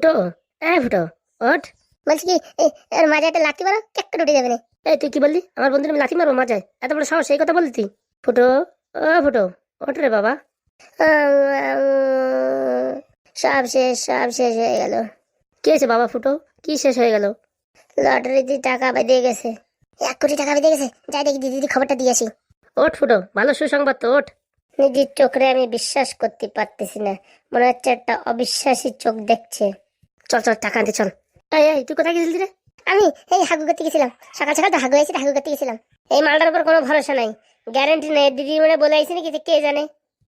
ফুটো? এ ফুটো ওঠ। বলছি কি এ- এর মাঝে একটা লাঠি মারো কেক উঠে যাবে না এই তুই কি বললি? আমার বন্ধুর আমি লাথি মারবো মাজায়। এত বড় সাহস সেই কথা বললি তুই? ফুটো ও ফুটো ওঠ রে বাবা। সব শেষ সব শেষ হয়ে গেল। কি হয়েছে বাবা ফুটো? কি শেষ হয়ে গেল? লটারিতে টাকা বেঁধে গেছে। এক কোটি টাকা বেঁধে গেছে। যাই দেখি দিদি খবরটা দিয়ে আসি। ওঠ ফুটো ভালো সুসংবাদ তো ওঠ। নিজের চোখে আমি বিশ্বাস করতে পারতেছি না। মনে হচ্ছে একটা অবিশ্বাসী চোখ দেখছে। চল চল, টাকা আনতে চল। এই তুই কোথায় গেছিলি রে? আমি এই হাগু করতে গেছিলাম। সকাল সকাল তো হাগু হয়েছে হাগু করতে গেছিলাম। এই মালটার উপর কোনো ভরসা নাই। গ্যারেন্টি নেই। দিদি মানে বলে আইসি নাকি কে জানে।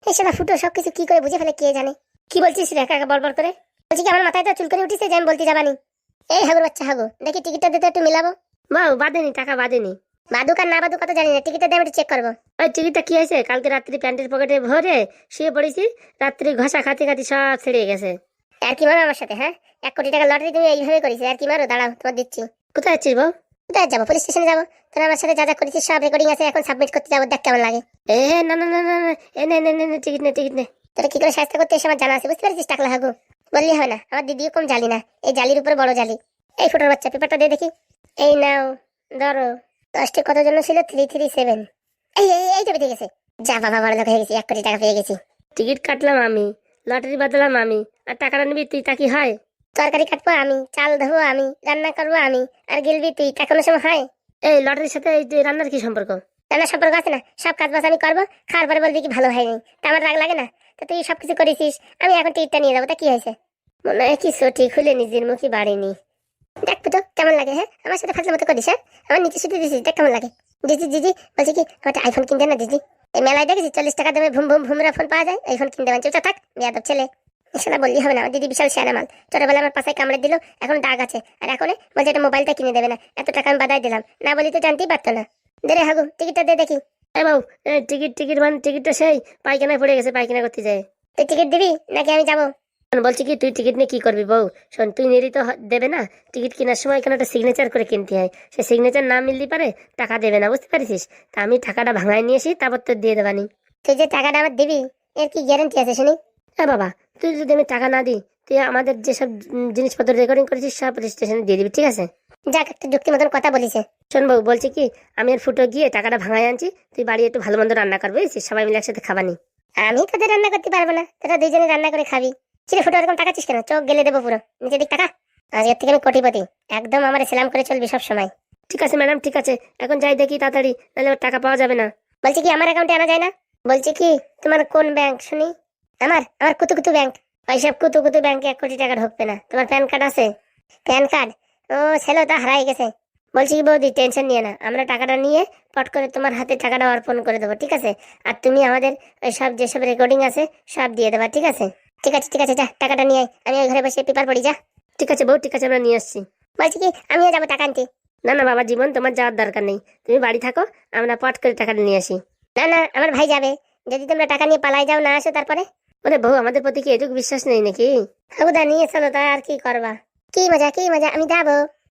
এই সেটা ফুটো সব কিছু কি করে বুঝে ফেলে কে জানে। কি বলছিস রে একা একা বলবল করে? বলছি কি, আমার মাথায় তো চুলকানি উঠিছে, যে আমি বলতে যাবানি। এই হাগুর বাচ্চা, হাগু, দেখি টিকিটটা দিতে একটু মিলাবো। বাউ বাদেনি টাকা বাদেনি বাদুক আর না বাদুক কত জানি না। টিকিটটা দিয়ে আমি চেক করব। ওই টিকিটটা কি হয়েছে? কালকে রাত্রি প্যান্টের পকেটে ভরে শুয়ে পড়েছি। রাত্রি ঘষা খাতে খাতে সব ছেড়ে গেছে। আর কি মারো আমার সাথে হ্যাঁ? এক কোটি টাকা লটারি তুমি এইভাবে করিস আর কি মারো? দাঁড়াও তোমার দিচ্ছি। কোথায় যাচ্ছিস বউ কোথায় যাব? পুলিশ স্টেশনে যাব। তোর আমার সাথে যা যা করেছিস সব রেকর্ডিং আছে এখন সাবমিট করতে যাব দেখ কেমন লাগে। এ না না না না না, এ নে নে নে টিকিট নে টিকিট নে। তোরা কি করে সাহায্য করতে এসে আমার জানা আছে বুঝতে পারছিস টাকলা হাগু? বললি হবে না আমার দিদিও কম জালি না এই জালির উপর বড় জালি। এই ফুটোর বাচ্চা পেপারটা দিয়ে দেখি। এই নাও ধরো দশটি কত জন্য ছিল? থ্রি থ্রি সেভেন এই এই এই তো বেঁধে গেছে। যা বাবা বড় লোক হয়ে গেছি এক কোটি টাকা পেয়ে গেছি। টিকিট কাটলাম আমি। লটারি বাদলাম আমি। আর টাকাটা নিবি তুই তা কি হয়? তরকারি কাটবো আমি চাল ধোবো আমি রান্না করব আমি আর গিলবি তুই তা কোনো সময় হয়? এই লটারির সাথে এই যে রান্নার কি সম্পর্ক? রান্নার সম্পর্ক আছে না সব কাজ বাজ আমি করব খাওয়ার পরে বলবি কি ভালো হয়নি তা আমার রাগ লাগে না তা তুই সব কিছু করেছিস আমি এখন টিকিটটা নিয়ে যাব তা কি হয়েছে? মনে হয় কি সটি খুলে নিজের মুখে বাড়িনি। দেখবি তো কেমন লাগে হ্যাঁ? আমার সাথে ফাজলার মতো করিস হ্যাঁ? আমার নিচে শুধু দিছিস দেখ কেমন লাগে। দিদি দিদি বলছি কি আমার আইফোন কিনতে না দিদি এই মেলায় দেখেছি চল্লিশ টাকা দামে ভুম ভুম ভুমরা ফোন পাওয়া যায়। আইফোন কিনতে পারছি চুপচাপ থাক। মেয়াদব ছেলে। সেটা বললি হবে না আমার দিদি বিশাল শেয়ার মাল। ছোটবেলা আমার পাশে কামড়ে দিল এখন দাগ আছে। আর এখন বলছে একটা মোবাইলটা কিনে দেবে না। এত টাকা আমি বাদাই দিলাম। না বলি তো জানতেই পারতো না। দে রে হাগু টিকিটটা দে দেখি। এ বাবু টিকিট টিকিট মানে টিকিটটা সেই পায়খানায় পড়ে গেছে পায়খানা করতে যায়। তুই টিকিট দিবি? নাকি আমি যাব? শোন, বলছি কি তুই টিকিট নিয়ে কি করবি বউ? শোন তুই নিলি তো দেবে না? টিকিট কেনার সময় এখানে একটা সিগনেচার করে কিনতে হয়। সে সিগনেচার না মিললি পারে টাকা দেবে না বুঝতে পারিস তা আমি টাকাটা ভাঙায় নিয়ে আসি তারপর তোর দিয়ে দেবানি। তুই যে টাকাটা আমার দিবি এর কি গ্যারেন্টি আছে শুনি? হ্যাঁ বাবা তুই যদি আমি টাকা না দিই তুই আমাদের যেসব জিনিসপত্র রেকর্ডিং করেছিস সব রেজিস্ট্রেশনে দিয়ে দিবি ঠিক আছে? যাক একটা যুক্তি মতন কথা বলিছে। শোন বাবু বলছি কি আমি আর ফুটো গিয়ে টাকাটা ভাঙায় আনছি তুই বাড়ি একটু ভালো মন্দ রান্না করবি বুঝছিস? সবাই মিলে একসাথে খাবানি। আমি তোদের রান্না করতে পারব না তোরা দুইজনে রান্না করে খাবি। কিরে ফুটো এরকম টাকা চিস কেন? চোখ গেলে দেবো পুরো। নিচে দিক টাকা আজকের থেকে আমি কোটিপতি। একদম আমার সেলাম করে চলবি সব সময় ঠিক আছে ম্যাডাম ঠিক আছে। এখন যাই দেখি তাড়াতাড়ি, নাহলে ওর টাকা পাওয়া যাবে না। বলছি কি, আমার অ্যাকাউন্টে আনা যায় না? বলছি কি, তোমার কোন ব্যাংক শুনি? আমার? আমার কুতু কুতু ব্যাংক ওইসব কুতু কুতু ব্যাংকে এক কোটি টাকা ঢুকবে না। তোমার প্যান কার্ড আছে? প্যান কার্ড ও, ছেলে, তা হারাই গেছে। বলছি কি, বৌদি টেনশন নিয়ে না। আমরা টাকাটা নিয়ে পট করে তোমার হাতে টাকাটা অর্পণ করে দেবো, ঠিক আছে? আর তুমি আমাদের ওই সব যেসব রেকর্ডিং আছে, সব দিয়ে দেবা, ঠিক আছে? ঠিক আছে ঠিক আছে যা টাকাটা নিয়ে আয়। আমি ওই ঘরে বসে পেপার পড়ি যা। ঠিক আছে বউ ঠিক আছে আমরা নিয়ে আসছি। বলছি কি আমিও যাব টাকা আনতে। না না বাবা জীবন তোমার যাওয়ার দরকার নেই। তুমি বাড়ি থাকো আমরা পট করে টাকাটা নিয়ে আসি। না না আমার ভাই যাবে। যদি তোমরা টাকা নিয়ে পালাই যাও না আসো তারপরে? ওরে বউ আমাদের প্রতি কি এটুকু বিশ্বাস নেই নাকি? হাগুদা নিয়ে চলো তা আর কি করবা? কি মজা কি মজা আমি যাব।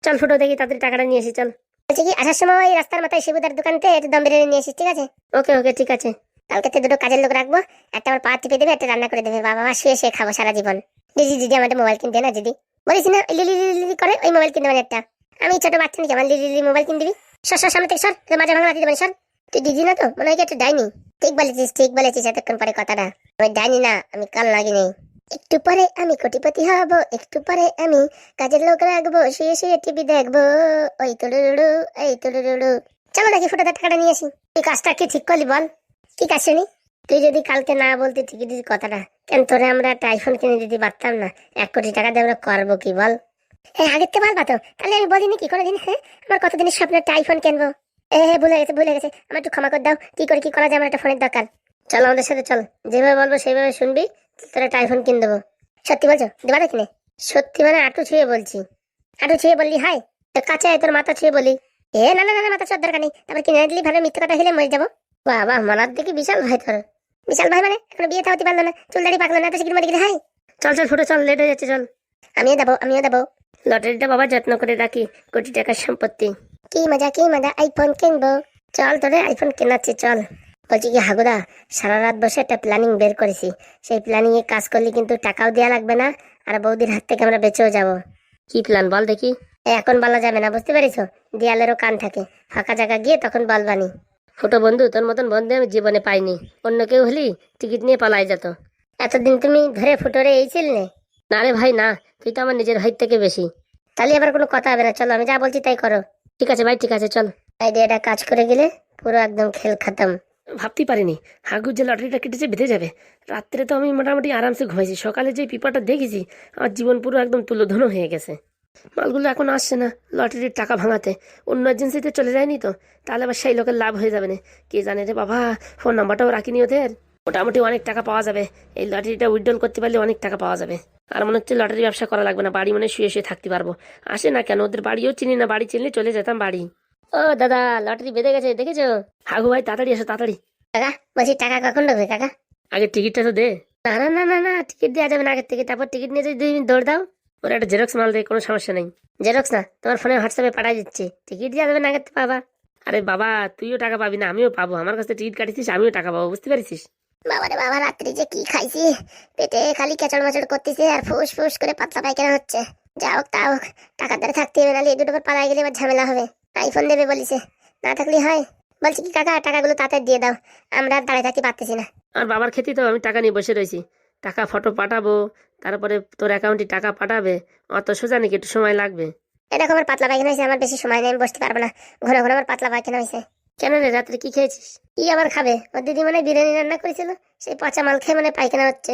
চল ফুটো দেখি তাদের টাকাটা নিয়ে আসি চল। বলছি কি আসার সময় ওই রাস্তার মাথায় শিবুদার দোকানতে একটু দম বিরিয়ানি নিয়ে এসিস ঠিক আছে? ওকে ওকে ঠিক আছে। কালকে তো দুটো কাজের লোক রাখব, একটা আমার পা টিপে দেবে, একটা রান্না করে দেবে, বাবা মা শুয়ে শুয়ে খাব সারা জীবন। দিদি দিদি আমাদের মোবাইল কিনতে না দিদি? বলিস না লিলি লিলি করে, ওই মোবাইল কিনতে মানে একটা। আমি ছোট বাচ্চা নাকি, আমার লিলি লিলি মোবাইল কিনে দিবি সর সর, সামনে থেকে সর, তোর মাঝে ভাঙা দিতে সর। তুই দিদি না তো, মনে হয় একটা ডাইনি। ঠিক বলেছিস ঠিক বলেছিস, এতক্ষণ পরে কথাটা। আমি ডাইনি না, আমি কাল লাগিনি একটু পরে আমি কোটিপতি হব, একটু পরে আমি কাজের লোক রাখব, শুয়ে শুয়ে টিভি দেখব। ওই তুলুরুড়ু এই তুলুরুড়ু চলো নাকি ফুটাতে টাকাটা নিয়ে আসি। তুই কাজটা কি ঠিক করলি বল? কি আছে নি? তুই যদি কালকে না বলতি টিকিটির কথাটা। কেন তোরে আমরা একটা আইফোন কিনে দিতে পারতাম না? এক কোটি টাকা দিয়ে আমরা করব কি বল? হ্যাঁ আগের তো পারবা তো। তাহলে আমি বলিনি কি কোনোদিন হ্যাঁ? আমার কতদিনের স্বপ্ন একটা আইফোন কিনবো? এ হ্যাঁ ভুলে গেছে ভুলে গেছে। আমার একটু ক্ষমা করে দাও। কি করে কি করা যায় আমার একটা ফোনের দরকার। চল আমাদের সাথে চল। যেভাবে বলব সেইভাবে শুনবি তোর একটা আইফোন কিনে দেবো। সত্যি বলছো? দেবা না? কিনে সত্যি মানে আটু ছুঁয়ে বলছি। আটু ছুঁয়ে বললি হাই তো কাছে তোর মাথা ছুঁয়ে বলি। এ না না না, মাথা ছোঁয়ার দরকার নেই। তারপর কিনে দিলি ভালো মিথ্যে কথা হলে মরে যাব। বাবা মানার দেখি বিশাল ভাই তোর বিশাল ভাই মানে? এখনও বিয়ে হতে পারল না চুল দাড়ি পাকলো না তো শিখির মরে হাই চল চল ফুটো চল লেট হয়ে যাচ্ছে চল। আমিও দেবো আমিও দেবো। লটারিটা বাবা যত্ন করে রাখি কোটি টাকার সম্পত্তি। কি মজা কি মজা আইফোন কিনবো। চল তোরে আইফোন কেনাচ্ছি চল। বলছি কি হাগুদা সারা রাত বসে একটা প্ল্যানিং বের করেছি। সেই প্ল্যানিং এ কাজ করলে কিন্তু টাকাও দেওয়া লাগবে না আর বৌদির হাত থেকে আমরা বেঁচেও যাব। কি প্ল্যান বল দেখি। এখন বলা যাবে না বুঝতে পারিস দেয়ালেরও কান থাকে। ফাঁকা জায়গা গিয়ে তখন বলবানি ছোট বন্ধু, তোর মতন বন্ধু আমি জীবনে পাইনি। অন্য কেউ হলি টিকিট নিয়ে পালাই যেত। এতদিন তুমি ধরে ফুটোরে এই ছিলে? না রে ভাই, না। তুই তো আমার নিজের ভাই থেকে বেশি। তাহলে আবার কোনো কথা হবে না, চলো, আমি যা বলছি তাই করো। ঠিক আছে ভাই, ঠিক আছে, চল। আইডিয়াটা কাজ করে গেলে পুরো একদম খেল খতম। ভাবতেই পারিনি। হাগুর যে লটারিটা কেটেছে, বেঁধে যাবে। রাত্রে তো আমি মোটামুটি আরামসে ঘুমাইছি। সকালে যে পিপাটা দেখেছি, আমার জীবন পুরো একদম তুলোধন হয়ে গেছে। মালগুলো এখন আসছে না লটারির টাকা ভাঙাতে। অন্য এজেন্সিতে চলে যায়নি তো তাহলে আবার সেই লোকের লাভ হয়ে যাবে না। কে জানে রে বাবা ফোন নাম্বারটাও রাখিনি ওদের। মোটামুটি অনেক টাকা পাওয়া যাবে। এই লটারিটা উইথড্রল করতে পারলে অনেক টাকা পাওয়া যাবে। আর মনে হচ্ছে লটারি ব্যবসা করা লাগবে না বাড়ি মানে শুয়ে শুয়ে থাকতে পারব। আসে না কেন ওদের বাড়িও চিনি না বাড়ি চিনলে চলে যেতাম বাড়ি। ও দাদা লটারি বেঁধে গেছে দেখেছ? হাগু ভাই তাড়াতাড়ি এসো তাড়াতাড়ি। কাকা বলছি টাকা কখন ঢুকবে কাকা? আগে টিকিটটা তো দে। না না না না টিকিট দেওয়া যাবে না আগের থেকে। তারপর টিকিট নিয়ে যদি দৌড় দাও। ওরা একটা জেরক্স মাল দেয় কোনো সমস্যা নেই। জেরক্স না তোমার ফোনে হোয়াটসঅ্যাপে পাঠাই দিচ্ছি। টিকিট দেওয়া যাবে না পাবা আরে বাবা তুইও টাকা পাবি না আমিও পাবো। আমার কাছে টিকিট কাটিছিস আমিও টাকা পাবো বুঝতে পারছিস? বাবা রে বাবা রাত্রি যে কি খাইছি? পেটে খালি কেচড় মাচড় করতেছে আর ফুস ফুস করে পাতলা পায়খানা হচ্ছে। যা হোক তা হোক টাকা দ্বারা থাকতে হবে নাহলে এই দুটো পর পালাই গেলে এবার ঝামেলা হবে। আইফোন দেবে বলিছে। না থাকলে হয়। বলছি কি কাকা টাকাগুলো তাড়াতাড়ি দিয়ে দাও। আমরা দাঁড়িয়ে থাকতে পারতেছি না। আর বাবার খেতেই তো আমি টাকা নিয়ে বসে রয়েছি। টাকা ফটো পাঠাবো তারপরে তোর অ্যাকাউন্টে টাকা পাঠাবে অত সোজা নাকি একটু সময় লাগবে। এরকম আমার পাতলা পায়খানা হয়েছে আমার বেশি সময় নেই আমি বসতে পারব না। ঘন ঘন আমার পাতলা পায়খানা হয়েছে। কেন রে রাত্রে কি খেয়েছিস? কি আবার খাবে? ওর দিদি মানে বিরিয়ানি রান্না করেছিল সেই পচা মাল খেয়ে মানে পায়খানা হচ্ছে।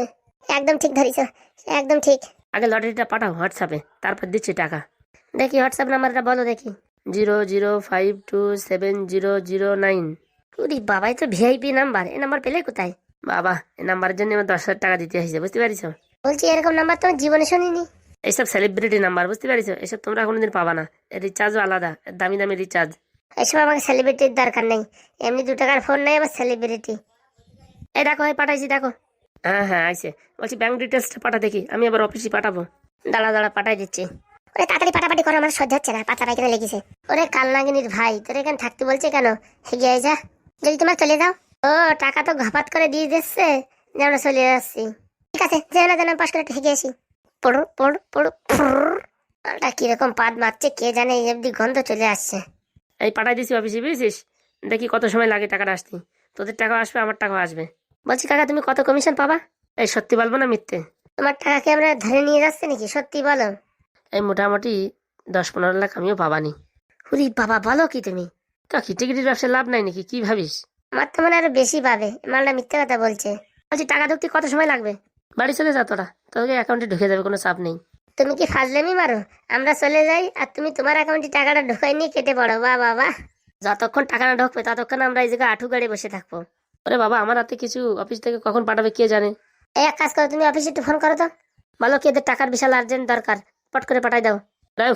একদম ঠিক ধরিস একদম ঠিক। আগে লটারিটা পাঠাও হোয়াটসঅ্যাপে তারপর দিচ্ছি টাকা। দেখি হোয়াটসঅ্যাপ নাম্বারটা বলো দেখি। Zero zero five two seven zero zero nine. Babai তো ভিআইপি নাম্বার এই নাম্বার পেলে কোথায়? বাবা এই নাম্বারের জন্য আমার দশ হাজার টাকা দিতে হয়েছে বুঝতে পারিস বলছি এরকম নাম্বার তো আমি জীবনে শুনিনি? এইসব সেলিব্রিটি নাম্বার বুঝতে পারিস এসব তোমরা কোনোদিন পাবা না। রিচার্জও আলাদা দামি দামি রিচার্জ এসব আমাকে সেলিব্রিটির দরকার নেই। এমনি দু টাকার ফোন নেই আবার সেলিব্রিটি এই দেখো এই পাঠাইছি দেখো। হ্যাঁ হ্যাঁ আইসে বলছি ব্যাংক ডিটেলসটা পাঠা দেখি আমি আবার অফিসে পাঠাবো। দাঁড়া দাঁড়া পাঠাই দিচ্ছি। ওরে তাড়াতাড়ি পাটাপাটি করো আমার সহ্য হচ্ছে না পাতলা পায়খানা লেগেছে। ওরে কালনাগিনীর ভাই তোর এখানে থাকতে বলছে কেন? হেগে যা। যদি তোমার চলে যাও ও টাকা তো ঘাপাত করে দিয়ে দিচ্ছে। যে আমরা চলে যাচ্ছি ঠিক আছে যেন না যেন পাশ করে হেগে আসি। পড়ো পড়ো পড়ো ওটা কীরকম পাদ মারছে কে জানে এই গন্ধ চলে আসছে। এই পাঠাই দিছি অফিসে বুঝেছিস? দেখি কত সময় লাগে টাকাটা আসতে। তোদের টাকা আসবে আমার টাকা আসবে। বলছি কাকা তুমি কত কমিশন পাবা? এই সত্যি বলব না মিথ্যে। তোমার টাকাকে আমরা ধরে নিয়ে যাচ্ছে নাকি? সত্যি বলো। এই মোটামুটি দশ পনেরো লাখ আমিও পাবানি। হুরি বাবা বলো কি তুমি? কাকি টিকিটের ব্যবসা লাভ নাই নাকি? কি ভাবিস? আমার তো মনে হয় আরও বেশি পাবে। মালটা মিথ্যে কথা বলছে। বলছি টাকা ঢুকতে কত সময় লাগবে? বাড়ি চলে যা তোরা। তোকে অ্যাকাউন্টে ঢুকে যাবে কোনো চাপ নেই। তুমি কি ফাজলামি মারো? আমরা চলে যাই আর তুমি তোমার অ্যাকাউন্টে টাকাটা ঢোকাই নিয়ে কেটে পড়ো। বা বাবা যতক্ষণ টাকা না ঢুকবে ততক্ষণ আমরা এই জায়গায় আঠু গাড়ি বসে থাকব। ওরে বাবা আমার হাতে কিছু অফিস থেকে কখন পাঠাবে কে জানে? এই এক কাজ করো তুমি অফিসে একটু ফোন করো তো। বলো কি এদের টাকার বিশাল আর্জেন্ট দরকার। পট করে পাঠাই দাও।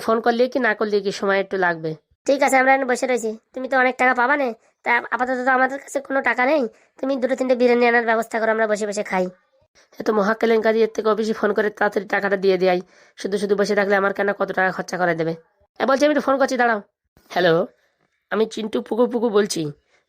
ফোন করলে কি না করলে কি সময় একটু লাগবে। ঠিক আছে, আমরা এখানে বসে রয়েছি। তুমি তো অনেক টাকা পাবা না। তা আপাতত তো আমাদের কাছে কোনো টাকা নেই। তুমি দুটো তিনটে বিরিয়ানি আনার ব্যবস্থা করো, আমরা বসে বসে খাই। এত মহা কেলেঙ্কারি, এর থেকে অফিসে ফোন করে তাড়াতাড়ি টাকাটা দিয়ে দেয়। শুধু শুধু বসে থাকলে আমার কেন কত টাকা খরচা করে দেবে? এ, বলছি আমি ফোন করছি, দাঁড়াও। হ্যালো আমি চিন্টু পুকু পুকু বলছি।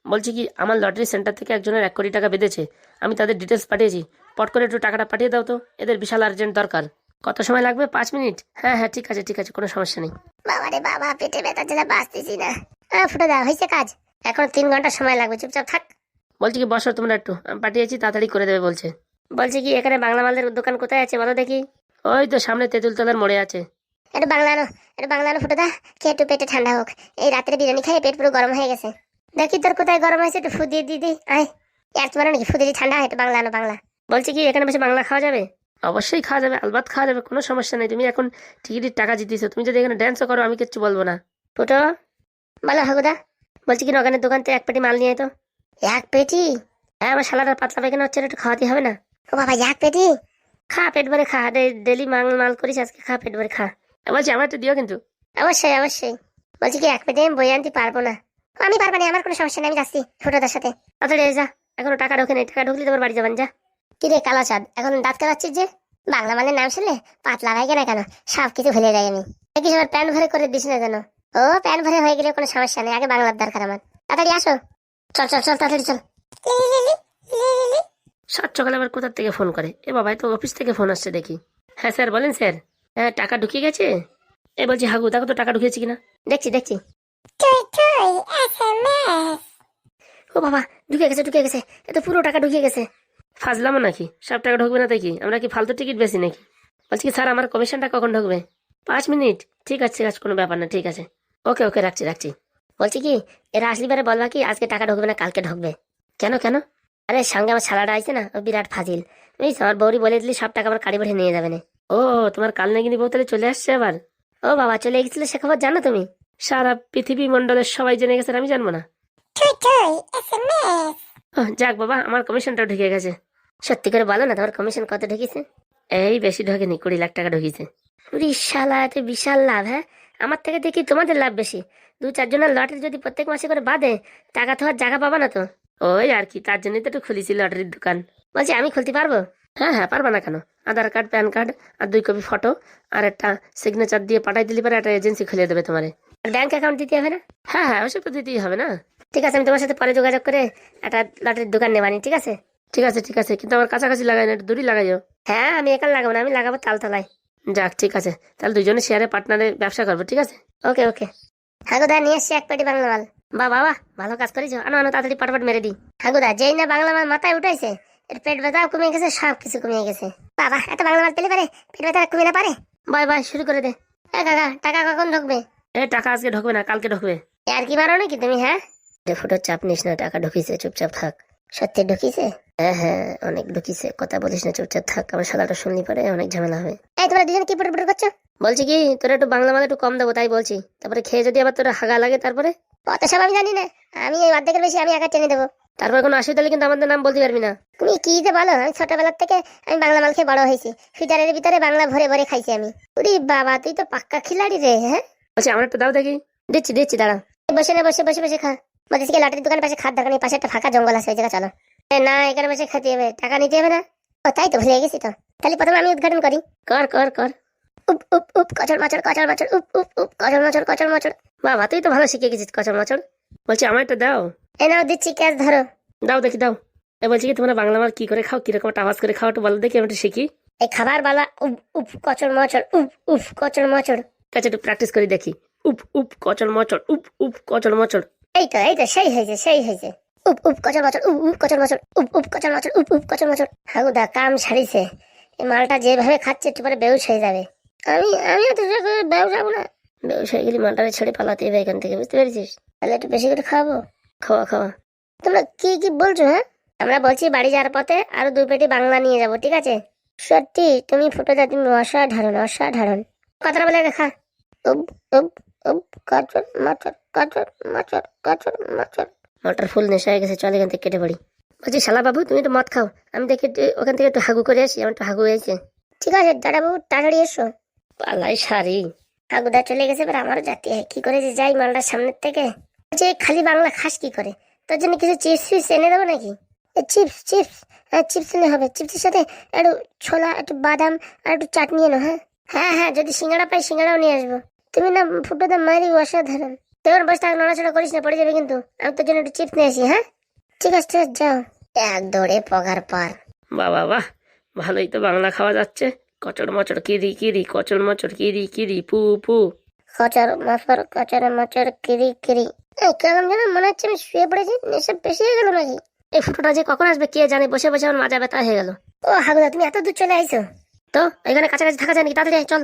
বলছি কি, আমার লটারি সেন্টার থেকে একজনের এক কোটি টাকা বেঁধেছে। আমি তাদের ডিটেলস পাঠিয়েছি। পট করে একটু টাকাটা পাঠিয়ে দাও তো, এদের বিশাল আর্জেন্ট দরকার। কত সময় লাগবে? পাঁচ মিনিট? হ্যাঁ হ্যাঁ ঠিক আছে ঠিক আছে কোনো সমস্যা নেই। বাবা রে বাবা পেটে ব্যথা যেটা বাঁচতেছি না। হ্যাঁ ফুটে দাও হয়েছে কাজ। এখন তিন ঘণ্টা সময় লাগবে চুপচাপ থাক। বলছি কি বসো তোমরা একটু। আমি পাঠিয়েছি তাড়াতাড়ি করে দেবে বলছে। বলছি কি এখানে বাংলা মালদের দোকান কোথায় আছে বলো দেখি? ওই তো সামনে তেঁতুলতলার মোড়ে আছে। একটু বাংলা আনো একটু বাংলা আনো ফুটে দা। খেয়ে একটু পেটে ঠান্ডা হোক। এই রাত্রে বিরিয়ানি খাই পেট পুরো গরম হয়ে গেছে। দেখি তোর কোথায় গরম হয়েছে একটু ফু দিয়ে দিদি আয়। আর তোমার নাকি ফু দিয়ে ঠান্ডা হয় একটু বাংলা আনো বাংলা। বলছি কি এখানে বসে বাংলা খাওয়া যাবে? অবশ্যই খাওয়া যাবে আলবাত খাওয়া যাবে কোনো সমস্যা নেই। তুমি এখন টিকিটের টাকা জিতিয়েছো তুমি যদি এখানে ড্যান্সও করো আমি কিচ্ছু বলব না। ফুটো বলো হাগুদা বলছি কি নগানের দোকান থেকে এক পেটি মাল নিয়ে তো। এক পেটি? হ্যাঁ আমার শালাটা পাতলা পায়খানা হচ্ছে একটু খাওয়াতে হবে না? ও বাবা এক পেটি? খা পেট ভরে খা ডেলি মাল মাল করিস আজকে খা পেট ভরে খা। বলছি আমার একটু দিও কিন্তু। অবশ্যই অবশ্যই। বলছি কি এক পেটি আমি বই আনতে পারব না। আমি পারব না আমার কোনো সমস্যা নেই আমি যাচ্ছি ফুটোদার সাথে। তাড়াতাড়ি যা। এখনও টাকা ঢোকে নেই টাকা ঢুকলি তোমার বাড়ি যাবেন যা। কি রে কালা চাঁদ এখন দাঁত কালাচ্ছিস যে? বাংলা মালের নাম শুনলে পাতলা ভাই কেন কেন? সব কিছু ভুলে যাই আমি। দেখিস আমার প্যান্ট ভরে করে দিস না যেন। ও প্যান্ট ভরে হয়ে গেলে কোনো সমস্যা নেই আগে বাংলার দরকার আমার। তাড়াতাড়ি আসো। চল চল চল তাড়াতাড়ি চল। সকালে আবার কোথার থেকে ফোন করে? এ বাবা এ তো অফিস থেকে ফোন আসছে দেখি। হ্যাঁ স্যার বলেন স্যার। হ্যাঁ টাকা ঢুকিয়ে গেছে? এ বলছি হাগু দেখো তো টাকা ঢুকিয়েছি কিনা। দেখছি দেখছি। ও বাবা ঢুকে গেছে ঢুকে গেছে। এ তো পুরো টাকা ঢুকিয়ে গেছে। ফাজলামো নাকি? সব টাকা ঢুকবে না তাই কি আমরা কি ফালতু টিকিট বেশি নাকি? বলছি কি, স্যার, আমার কমিশনটা কখন ঢুকবে? পাঁচ মিনিট। ঠিক আছে ঠিক আছে, কোনো ব্যাপার না, ঠিক আছে। ওকে ওকে, রাখছি রাখছি। বলছি কি, এরা আসলি পারে বলবা কি, আজকে টাকা ঢুকবে না, কালকে ঢুকবে। কেন কেন? আরে, সঙ্গে আমার ছালাটা আছে না, ও বিরাট ফাজিল। বুঝিস আমার বৌরি বলে দিলি, সব টাকা আমার কাড়ি ভরে নিয়ে যাবে না। ও, তোমার কাল নাগিনী বউ তাহলে চলে আসছে আবার? ও বাবা, চলে গেছিলে, সে খবর জানো তুমি? সারা পৃথিবী মণ্ডলের সবাই জেনে গেছে আমি জানব না। যাক বাবা, আমার কমিশনটা ঢুকে গেছে। সত্যি করে বলো না, তোমার কমিশন কত ঢুকিছে? এই বেশি ঢোকেনি, কুড়ি লাখ টাকা ঢুকিছে। কুড়ি শালা বিশাল লাভ হ্যাঁ? আমার থেকে দেখি তোমাদের লাভ বেশি। দু চারজনের লটারি যদি প্রত্যেক মাসে করে বাদে, টাকা তো আর জায়গা পাবা না তো। ওই আর কি, তার জন্যই তো একটু খুলেছি লটারির দোকান। বলছি, আমি খুলতে পারব? হ্যাঁ হ্যাঁ পারবা না কেন? আধার কার্ড প্যান কার্ড আর দুই কপি ফটো আর একটা সিগনেচার দিয়ে পাঠাই দিলে পরে একটা এজেন্সি খুলে দেবে তোমার। ব্যাংক অ্যাকাউন্ট দিতে হবে না? হ্যাঁ হ্যাঁ ওসব তো দিতেই হবে না। ঠিক আছে আমি তোমার সাথে পরে যোগাযোগ করে একটা লটারির দোকান নেবানি ঠিক আছে? ঠিক আছে ঠিক আছে কিন্তু আমার কাছাকাছি লাগাই না একটু দূরই লাগাইও হ্যাঁ আমি একা লাগাবো না আমি লাগাবো তালতলায়। যাক ঠিক আছে তাহলে দুজনে শেয়ারে পার্টনারে ব্যবসা করব ঠিক আছে? ওকে ওকে। হাগুদা নিয়ে এসছি এক পেটি বাংলা মাল। বা বাবা ভালো কাজ করেছ। আনো আনো তাড়াতাড়ি পাটপাট মেরে দিই। হাগুদা যেই না বাংলা মাল মাথায় উঠাইছে এর পেট ব্যথাও কমে গেছে সব কিছু কমে গেছে। বাবা এত বাংলা মাল পেলে পারে? পেট ব্যথা কমে না পারে? বাই বাই শুরু করে দে। এ কাকা টাকা কখন ঢুকবে? এ, টাকা আজকে ঢুকবে না, কালকে ঢুকবে। আর কি পারো নাকি তুমি হ্যাঁ? ফুটোর চাপ নিস না, টাকা ঢুকিছে চুপচাপ থাক। সত্যি ঢুকিছে হ্যাঁ হ্যাঁ অনেক ঢুকিছে কথা বলিস না, চুপচাপ থাক, আমার সাদাটা শুনলি পরে অনেক ঝামেলা হবে। এই, তোমরা দুজন কি পুটু পুটু করছ? বলছি কি, তোরা একটু বাংলা মাল একটু কম দেবো, তাই বলছি। তারপরে খেয়ে যদি আবার তোরা হাগা লাগে তারপরে? অত সব আমি জানি না। আমি এই অর্ধেকের বেশি আমি একা টেনে দেবো। তারপর কোনো অসুবিধা হলে কিন্তু আমাদের নাম বলতে পারবি না। তুমি কি যে বলো, আমি ছোটবেলার থেকে আমি বাংলা মাল খেয়ে বড় হয়েছি। ফিটারের ভিতরে বাংলা ভরে ভরে খাইছি আমি। উরি বাবা, তুই তো পাক্কা খিলাড়ি রে হ্যাঁ? বলছি, আমার একটু দাও দেখি। দিচ্ছি দিচ্ছি, দাঁড়া। বসে না, বসে বসে বসে খা। বলতেছি কি লটারির দোকানের পাশে খাদ দোকানের পাশে একটা ফাঁকা জঙ্গল আছে, ওই জায়গা চলো। না, এখানে বসে খেতে হবে, টাকা নিতে হবে না? ও, তাই তো, ভুলে গেছি তো। তাহলে প্রথমে আমি উদ্ঘাটন করি। কর কর কর। উপ উপ উপ কচর মচর কচর মচর উপ উপ উপ কচর মচর কচর মচর বাবা, তুই তো ভালো শিখে গেছিস কচর মচর বলছি আমার একটু দাও। এ, নাও, দিচ্ছি ক্যাশ ধরো। দাও, দেখি, দাও। এ, বলছি কি, তোমরা বাংলা মাল কি করে খাও, কীরকম একটা আওয়াজ করে খাও, একটু বলো দেখি, আমি একটু শিখি। এই খাবার বালা, উপ উপ কচর মচর উপ উপ কচর মচর ঠিক আছে একটু প্র্যাকটিস করে, দেখি। উপ উপ কচল মচল উপ উপ কচল মচল। এই তো এই তো সেই হয়েছে সেই হয়েছে। উপ উপ কচর মচর উপ উপ কচর মচর উপ উপ কচর মচর উপ উপ কচর মচর হাগুদা, কাম ছাড়িছে এই মালটা যেভাবে খাচ্ছে, একটু পরে বেউস হয়ে যাবে। আমি আমি তো বেউ যাব না। বেউস হয়ে গেলি মালটারে ছেড়ে পালাতে হবে এখান থেকে, বুঝতে পেরেছিস? তাহলে একটু বেশি করে খাব খাওয়া খাওয়া। তোমরা কি কি বলছো হ্যাঁ? আমরা বলছি বাড়ি যাওয়ার পথে আরও দুই পেটি বাংলা নিয়ে যাব, ঠিক আছে? সত্যি, তুমি ফুটোদা, তুমি অসাধারণ অসাধারণ। কথাটা বলে খা উপ উপ উপ কচর মচর কচর মচর কচর মচর মালটার ফুল নেশা হয়ে গেছে চল এখান থেকে কেটে পড়ি। বলছি শালা বাবু তুমি তো মদ খাও। আমি দেখি একটু ওখান থেকে একটু হাগু করে আসি আমার একটু হাগু হয়েছে। ঠিক আছে দাদাবাবু তাড়াতাড়ি এসো। পালাই শাড়ি। হাগুদা চলে গেছে এবার আমারও জাতি হয়। কি করে যে যাই মালটার সামনের থেকে। যে খালি বাংলা খাস কি করে? তোর জন্য কিছু চিপস ফিপস এনে দেবো নাকি? Chips chips. হ্যাঁ চিপস এনে হবে। চিপসের সাথে একটু ছোলা একটু বাদাম আর একটু চাটনি এনো হ্যাঁ? হ্যাঁ হ্যাঁ যদি সিঙ্গাড়া পাই সিঙ্গাড়াও নিয়ে আসব। তুমি না ফুটোতে মারি অসাধারণ। তোর বসে থাক নড়াচড়া করিস না পড়ে যাবে কিন্তু। আমি তোর জন্য একটু চিপস নিয়ে আসি হ্যাঁ? ঠিক আছে ঠিক আছে, যাও। এক দৌড়ে পগার পার। বাবা বাহ ভালোই তো বাংলা খাওয়া যাচ্ছে। কচর মচর কিরি কিরি কচর মচর কিরি কিরি পু পু। কচর মচর কচর মচর কিরি কিরি। কেমন যেন মনে হচ্ছে আমি শুয়ে পড়েছি নেশা বেশি হয়ে গেল নাকি? এই ফুটোটা যে কখন আসবে কে জানে বসে বসে আমার মাজা ব্যথা হয়ে গেল। ও হাগুদা তুমি এত দূর চলে আইছো? তো এখানে কাছাকাছি থাকা যায় নাকি? তাড়াতাড়ি চল।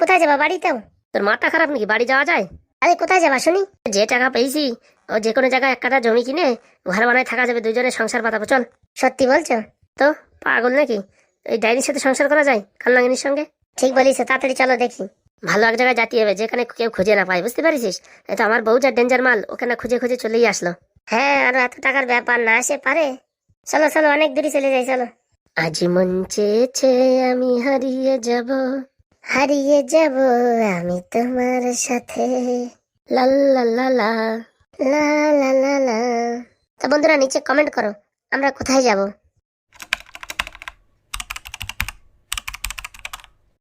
কোথায় যাবা বাড়িতেও? তোর মাথা খারাপ নাকি? বাড়ি যাওয়া যায়? আরে কোথায় যাবা শুনি? যে টাকা পেয়েছি ও যে কোনো জায়গায় এক কাটা জমি কিনে ঘর বানায় থাকা যাবে দুজনে সংসার পাতাবো চল। সত্যি বলছো? তো পাগল নাকি? এই ডাইনির সাথে সংসার করা যায় কালনাগিনীর সঙ্গে? ঠিক বলিস তাড়াতাড়ি চলো দেখি। ভালো এক জায়গায় জাতি হবে যেখানে কেউ খুঁজে না পায় বুঝতে পারিস এই তো আমার বউ যা ডেঞ্জার মাল ওখানে খুঁজে খুঁজে চলেই আসলো। হ্যাঁ আর এত টাকার ব্যাপার না আসে পারে। চলো চলো অনেক দূরে চলে যাই চলো। আজ মন চেয়েছে আমি হারিয়ে যাব। হারিয়ে যাব আমি তোমার সাথে। লা লা লা লা লা তা বন্ধুরা, নিচে কমেন্ট করো, আমরা কোথায় যাব?